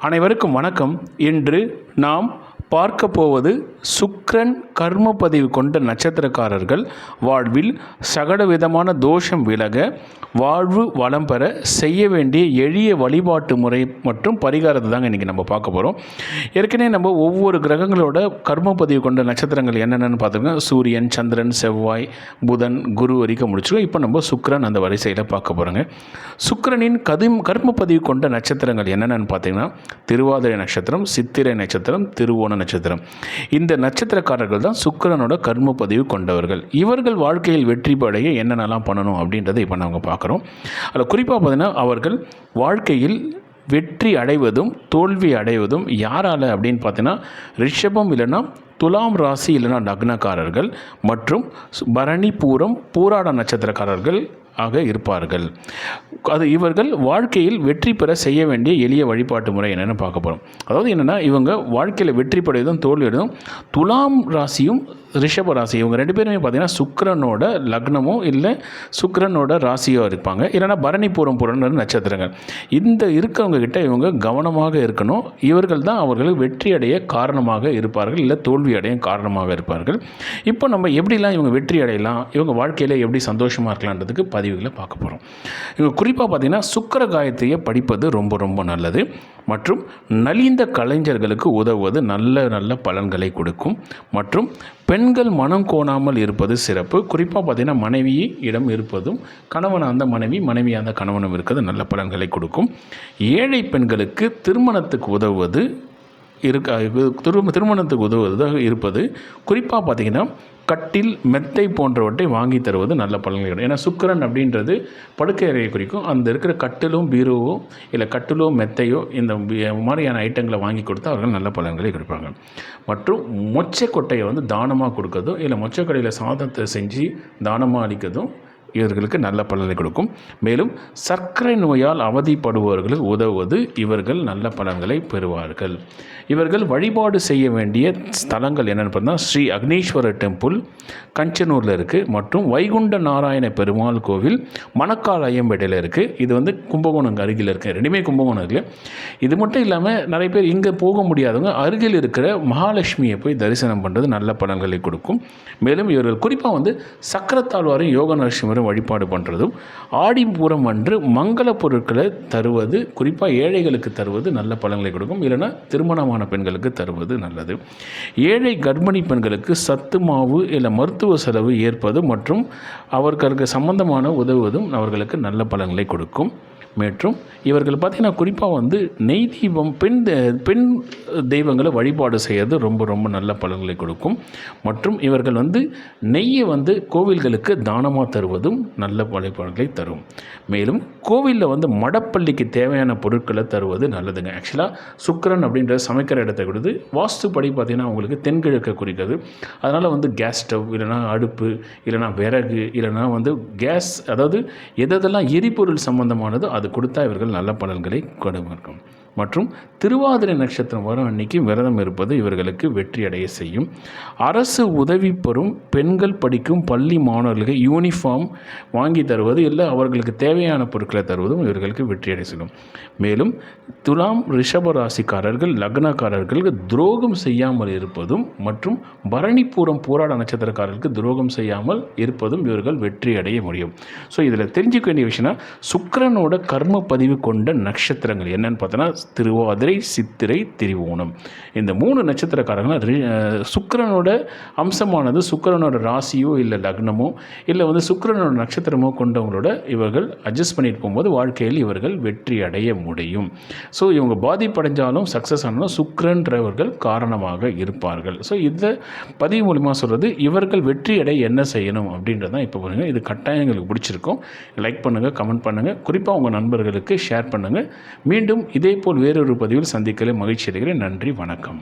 அனைவருக்கும் வணக்கம். இன்று நாம் பார்க்க போவது சுக்ரன் கர்ம பதிவு கொண்ட நட்சத்திரக்காரர்கள் வாழ்வில் சகல விதமான தோஷம் விலக வாழ்வு வளம் பெற செய்ய வேண்டிய எளிய வழிபாட்டு முறை மற்றும் பரிகாரத்தை தாங்க இன்றைக்கி நம்ம பார்க்க போகிறோம் ஏற்கனவே நம்ம ஒவ்வொரு கிரகங்களோட கர்ம பதிவு கொண்ட நட்சத்திரங்கள் என்னென்னு பார்த்துருக்கோம். சூரியன் சந்திரன் செவ்வாய் புதன் குரு வரைக்கும் முடிச்சிருக்கோம். இப்போ நம்ம சுக்ரன் அந்த வரிசையில் பார்க்க போகிறோங்க சுக்ரனின் கதிம் கர்ம பதிவு கொண்ட நட்சத்திரங்கள் என்னென்னு பார்த்தீங்கன்னா திருவாதிரை நட்சத்திரம் சித்திரை நட்சத்திரம் திருவோண நட்சத்திரம். இந்த நட்சத்திரக்காரர்கள் தான் சுக்கிரனோட கர்ம பதிவு கொண்டவர்கள். இவர்கள் வாழ்க்கையில் வெற்றி அடைய என்னென்னலாம் பண்ணணும் அப்படின்றத இப்போ நாங்கள் பார்க்குறோம். அதில் குறிப்பாக பார்த்தீங்கன்னா அவர்கள் வாழ்க்கையில் வெற்றி அடைவதும் தோல்வி அடைவதும் யாரால் அப்படின்னு பார்த்தீங்கன்னா ரிஷபம் இல்லைன்னா துலாம் ராசி இல்லைன்னா லக்னக்காரர்கள் மற்றும் பரணி பூரம் பூராட நட்சத்திரக்காரர்கள் ஆக இருப்பார்கள். அது இவர்கள் வாழ்க்கையில் வெற்றி பெற செய்ய வேண்டிய எளிய வழிபாட்டு முறை என்னென்னு பார்க்கப்படும் அதாவது என்னென்னா இவங்க வாழ்க்கையில் வெற்றி பெறுவதும் தோல்வியதும் துலாம் ராசியும் ரிஷப ராசி இவங்க ரெண்டு பேருமே பார்த்திங்கன்னா சுக்கரனோட லக்னமோ இல்லை சுக்கரனோட ராசியோ இருப்பாங்க. இல்லைனா பரணி பூரம் நட்சத்திரங்கள். இந்த இருக்கிறவங்க கிட்ட இவங்க கவனமாக இருக்கணும். இவர்கள் தான் அவர்கள் வெற்றி அடைய காரணமாக இருப்பார்கள் இல்லை தோல்வி அடைய காரணமாக இருப்பார்கள். இப்போ நம்ம எப்படிலாம் இவங்க வெற்றி அடையலாம்? இவங்க வாழ்க்கையில் எப்படி சந்தோஷமாக இருக்கலான்றதுக்கு பதிவுகளை பார்க்க போகிறோம் இவங்க குறிப்பாக பார்த்திங்கன்னா சுக்கர காயத்ரியை படிப்பது ரொம்ப ரொம்ப நல்லது. மற்றும் நலிந்த கலைஞர்களுக்கு உதவுவது நல்ல நல்ல பலன்களை கொடுக்கும். மற்றும் பெண்கள் மனம் கோணாமல் இருப்பது சிறப்பு. குறிப்பாக பார்த்திங்கன்னா மனைவி இடம் இருப்பதும் கணவன் அந்த மனைவி மனைவி அந்த கணவனும் இருக்கிறது நல்ல பலன்களை கொடுக்கும். ஏழை பெண்களுக்கு திருமணத்துக்கு உதவுவது இருக்க? திரு திருமணத்துக்கு உதவுவதாக இருப்பது. குறிப்பாக பார்த்திங்கன்னா கட்டில் மெத்தை போன்றவற்றை வாங்கி தருவது நல்ல பலன்கள் கிடைக்கும். ஏன்னா சுக்கரன் அப்படின்றது படுக்கை அறையை குறிக்கும். அந்த இருக்கிற கட்டிலும் பீரோவோ இல்லை கட்டிலோ மெத்தையோ இந்த மாதிரியான ஐட்டங்களை வாங்கி கொடுத்தா அவர்கள் நல்ல பலன்களை கொடுப்பாங்க. மற்றும் மொச்சை கொட்டையை வந்து தானமாக கொடுக்கறதும் இல்லை மொச்சக்கொடையில் சாதத்தை செஞ்சு தானமாக அளிக்கிறதும் இவர்களுக்கு நல்ல பலனை கொடுக்கும். மேலும் சர்க்கரை நோயால் அவதிப்படுபவர்களுக்கு உதவுவது இவர்கள் நல்ல பலன்களை பெறுவார்கள். இவர்கள் வழிபாடு செய்ய வேண்டிய ஸ்தலங்கள் என்னென்னு பார்த்தா ஸ்ரீ அக்னீஸ்வரர் டெம்பிள் கஞ்சனூரில் இருக்குது மற்றும் வைகுண்ட நாராயண பெருமாள் கோவில் மணக்கால் ஐயம்பேட்டையில் இருக்குது இது வந்து கும்பகோணம் அருகில் இருக்குது ரெண்டுமே கும்பகோணம் இருக்குது இது மட்டும் இல்லாமல் நிறைய பேர் இங்கே போக முடியாதவங்க அருகில் இருக்கிற மகாலட்சுமியை போய் தரிசனம் பண்ணுறது நல்ல பலன்களை கொடுக்கும். மேலும் இவர்கள் குறிப்பாக வந்து சக்கரத்தாழ்வாரும் யோக நரசிம்மரும் வழிபாடு பண்ணுறதும் ஆடிப்பூரம் அன்று மங்கள பொருட்களை தருவது குறிப்பாக ஏழைகளுக்கு தருவது நல்ல பலன்களை கொடுக்கும். இல்லைன்னா திருமணமான பெண்களுக்கு தருவது நல்லது. ஏழை கர்ப்பிணி பெண்களுக்கு சத்து மாவு இல்லை மருத்துவ செலவு ஏற்பது மற்றும் அவர்களுக்கு சம்பந்தமான உதவுவதும் அவர்களுக்கு நல்ல பலன்களை கொடுக்கும். மற்றும் இவர்கள் பார்த்திங்கன்னா குறிப்பாக வந்து நெய் தீபம் பெண் பெண் தெய்வங்களை வழிபாடு செய்கிறது ரொம்ப ரொம்ப நல்ல பலன்களை கொடுக்கும். மற்றும் இவர்கள் வந்து நெய்யை வந்து கோவில்களுக்கு தானமாக தருவதும் நல்ல வழிபாடுகளை தரும். மேலும் கோவிலில் வந்து மடப்பள்ளிக்கு தேவையான பொருட்களை தருவது நல்லதுங்க. ஆக்சுவலாக சுக்கரன் அப்படின்ற சமைக்கிற இடத்தை கொடுத்து வாஸ்துப்படி பார்த்திங்கன்னா அவங்களுக்கு தென்கிழக்கை குறிக்கிறது. அதனால் வந்து கேஸ் ஸ்டவ் இல்லைனா அடுப்பு இல்லைனா விறகு இல்லைனா வந்து கேஸ் அதாவது எதெல்லாம் எரிபொருள் சம்மந்தமானது அது கொடுத்தா இவர்கள் நல்ல பலன்களை கொடுக்கும். மற்றும் திருவாதிரை நட்சத்திரம் வரும் அன்னைக்கு விரதம் இருப்பது இவர்களுக்கு வெற்றி அடைய செய்யும். அரசு உதவி பெறும் பெண்கள் படிக்கும் பள்ளி மாணவர்களுக்கு யூனிஃபார்ம் வாங்கி தருவது இல்லை அவர்களுக்கு தேவையான பொருட்களை தருவதும் இவர்களுக்கு வெற்றி அடைய செய்யும். மேலும் துலாம் ரிஷப ராசிக்காரர்கள் லக்னக்காரர்களுக்கு துரோகம் செய்யாமல் இருப்பதும் மற்றும் பரணிபூரம் போராட நட்சத்திரக்காரர்களுக்கு துரோகம் செய்யாமல் இருப்பதும் இவர்கள் வெற்றி அடைய முடியும். ஸோ இதில் தெரிஞ்சுக்க வேண்டிய விஷயம்னா சுக்கரனோட கர்ம பதிவு கொண்ட நட்சத்திரங்கள் என்னன்னு பார்த்தோன்னா திருவாதிரை சித்திரை திரிவோணம் இந்த மூணு நட்சத்திரக்காரங்களும் சுக்கரனோட அம்சமானது சுக்கரனோட ராசியோ இல்லை லக்னமோ இல்லை வந்து சுக்கரனோட நட்சத்திரமோ கொண்டவங்களோட இவர்கள் அட்ஜஸ்ட் பண்ணிட்டு போகும்போது வாழ்க்கையில் இவர்கள் வெற்றி அடைய முடியும். ஸோ இவங்க பாதிப்படைஞ்சாலும் சக்ஸஸ் ஆனாலும் சுக்கரன்றவர்கள் காரணமாக இருப்பார்கள். ஸோ இந்த பதிவு மூலிமா சொல்கிறது இவர்கள் வெற்றி அடைய என்ன செய்யணும் அப்படின்றது தான் இப்போ பாருங்கள் இது கட்டாயம் எங்களுக்கு பிடிச்சிருக்கும். லைக் பண்ணுங்கள் கமெண்ட் பண்ணுங்கள் குறிப்பாக உங்கள் நண்பர்களுக்கு ஷேர் பண்ணுங்கள் மீண்டும் இதே போல் வேறொரு பதிவில் சந்திக்கலை மகிழ்ச்சி அடைகிறேன். நன்றி வணக்கம்.